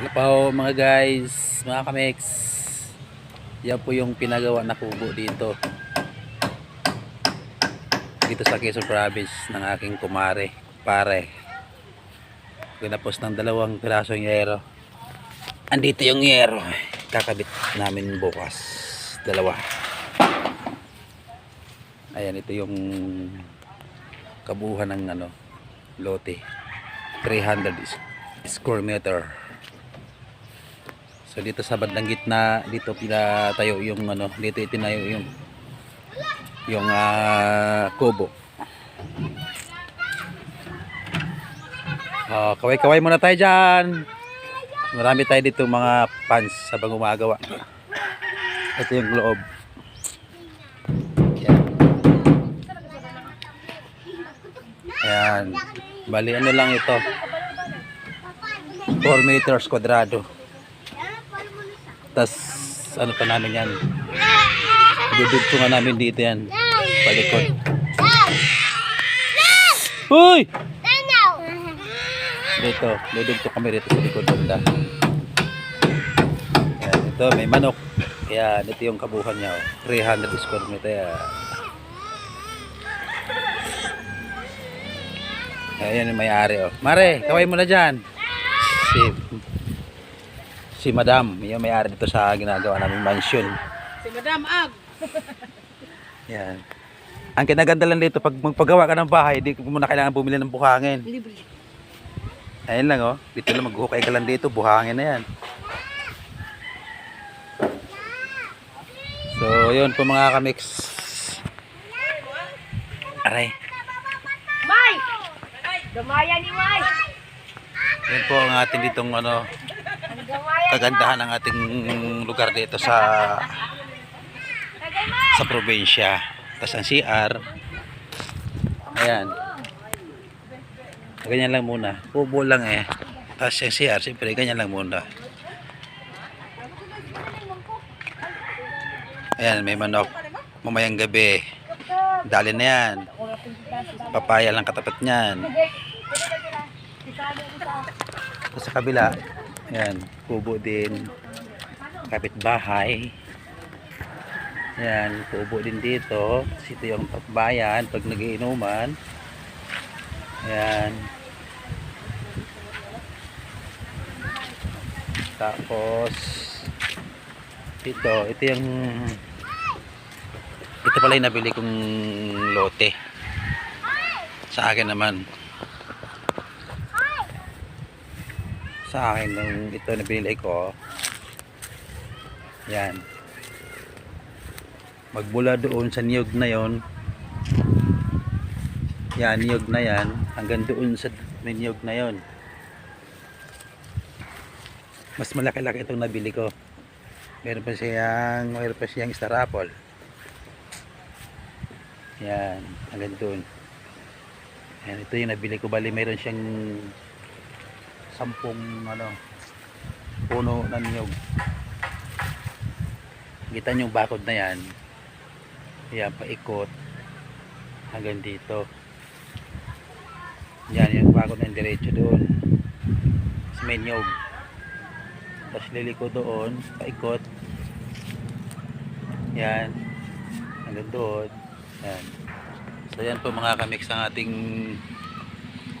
Hello mga guys, mga kamix. Yan po yung pinagawa na kubo dito. Dito sa Quezon Province ng aking kumare, pare. Pinapos ng dalawang pirasong yero. Andito yung yero. Kakabit namin bukas. Dalawa. Ayan, ito yung kabuuhan ng ano, lote. 300 is- square meter. So dito sa bandang gitna, dito pinatayo yung ano, dito itinayo yung yung ah, kubo. Ah, kaway-kaway muna tayo diyan. Marami tayo dito mga fans habang gumagawa. Ito yung loob. Yan. Ayan. Bali ano lang ito. 4 meters kwadrado. Tas ano pa namin yan. Dudugtungan namin dito yan. Palikod. Uy! Dito, dudugto kami rito sa likod banda. Ayan, ito may manok. Kaya ito yung kabuhan niya. Oh. 300 square meter. Ayan yung may-ari oh. Mare, kaway mo na dyan. Si, si Madam, yung may-ari dito sa ginagawa naming mansion. Si Madam Ag. Yan. Ang kinaganda lang dito, pag magpagawa ka ng bahay, di mo na kailangan bumili ng buhangin. Libre. Ayun lang oh. Dito lang maghuhukay ka lang dito, buhangin na yan. So, yun po mga kamix. Aray. May! Gamaya ni May! Yan po ang ating ditong ano, kagandahan ng ating lugar dito sa sa probinsya. Tapos ang CR. Ayan. Ganyan lang muna. Kubo lang eh. Tapos yung CR, siyempre ganyan lang muna. Ayan, may manok. Mamayang gabi. Dali na yan. Papaya lang katapat niyan. Sa kabila, ayan, kubo din. Kapitbahay. Ayan, kubo din dito. Ito yung bayan pag nagiinuman. Ayan. Tapos, ito, ito yung ito pala yung nabili kong lote. Sa akin naman. Sa akin nung ito na binili ko. Yan. Magmula doon sa niyog na yon. Yan, niyog na yan. Hanggang doon sa may niyog na yon. Mas malaki-laki itong nabili ko. Meron pa siyang, meron pa siyang star apple. Yan, hanggang doon. Yan, ito yung nabili ko. Bali, meron siyang sampung ano, puno ng niyog. Kita yung bakod na yan. Yan, paikot hanggang dito. Yan, yung bakod yung diretso doon. Sa may niyog. Tapos liliko doon, paikot. Yan. Hanggang doon. Yan. So yan po mga kamix ang ating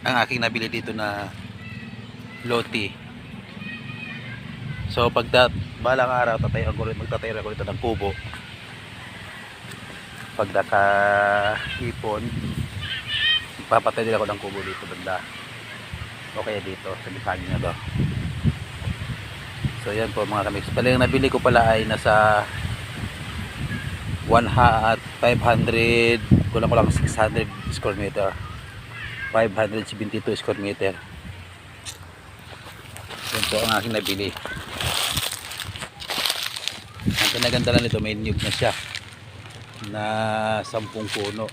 ang aking nabili dito na loti. So pag dat, balang araw tatayo ako rin magtatayo ako rito ng kubo. Pag naka ipon, papatay din ako ng kubo dito banda. O kaya dito sa bisagi na to. So yan po mga kamix. Pala yung nabili ko pala ay nasa 1 ha at 500 kulang kulang 600 square meter 572 square meter po ang aking nabili. Ang kinaganda lang nito may niyog na siya. Na 10 puno.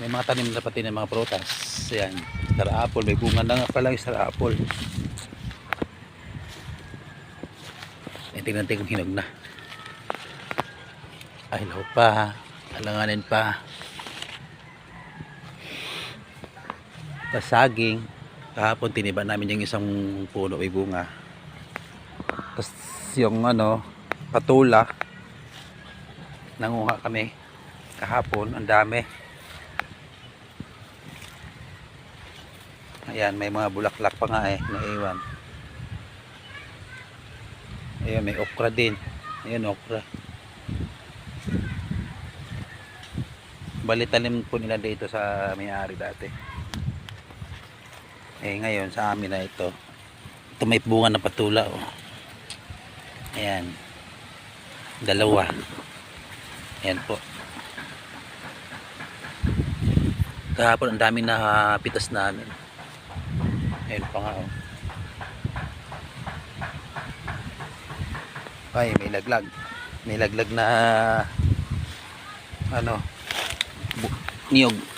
May mga tanim na pati ng mga prutas. Yan star apple. May bunga na nga pala yung star apple. Eh tingnan tingnan hinog na. Ay hilaw pa. Alanganin pa. Tapos saging kahapon tiniba namin yung isang puno may bunga Tapos yung ano, patula. Nanguha kami kahapon, ang dami. Ayan, may mga bulaklak pa nga eh, naiwan. Ayan, may okra din. Ayan, okra. Bali talim po nila dito sa may-ari dati. Eh ngayon sa amin na ito. Ito may bunga na patula oh. Ayan. Dalawa. Ayan po. Kahapon ang dami na pitas namin. Ayan pa nga oh. Ay, may laglag. May laglag na ano niyog.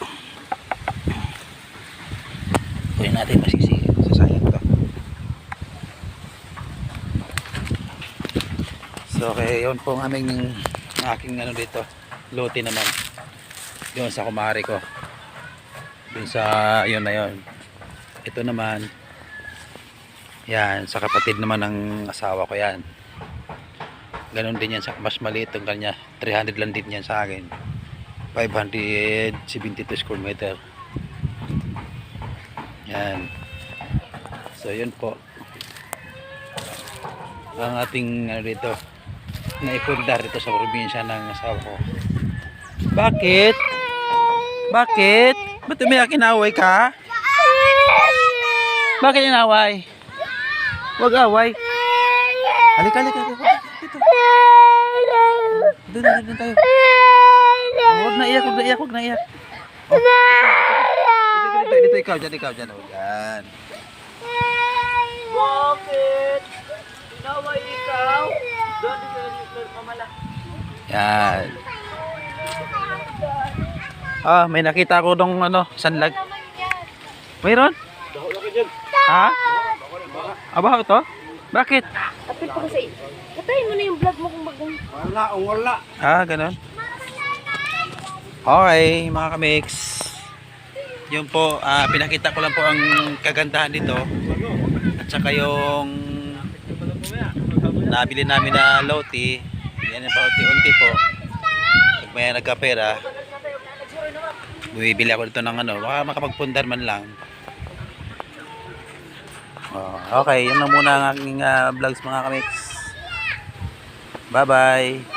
Natin masisi. Sasayang to. So, okay, yun po ang aming aking ano dito. Lote naman. Yun sa kumari ko. Dun sa, yun na yun. Ito naman, yan, sa kapatid naman ng asawa ko yan. Ganon din yan sa mas maliit ang kanya. 300 lang din yan sa akin. 572 square meter. Yan. So yun po. Ang ating ano dito naipundar dito sa probinsya ng asawa ko. Bakit? Bakit? Ba't umiyak inaway ka? Bakit inaway? Huwag away. Halika, halika. Dito. Doon, doon, doon tayo. Huwag na iyak, huwag na iyak, huwag na iyak. Oh, dito, dito, dito, dito, ikaw, dyan, ikaw, dyan, oh, dyan. Bakit? Inaway ikaw? Doon ka mamala. Yan. Ah, may nakita ko dong ano, sanlag. Mayroon? Ha? Aba, ito? Bakit? Kapit ko kasi. Patayin mo na yung vlog mo kung mag... Wala, wala. Ah, ganun. Okay, mga kamix. Yun po, ah, pinakita ko lang po ang kagandahan dito. At saka yung nabili namin na loti. Yan pa unti-unti po. Pag may nagkapera, bumibili ako dito ng ano, baka makapagpundar man lang. Oh, okay, yun lang muna ang aking ah, vlogs mga kamix. Bye-bye.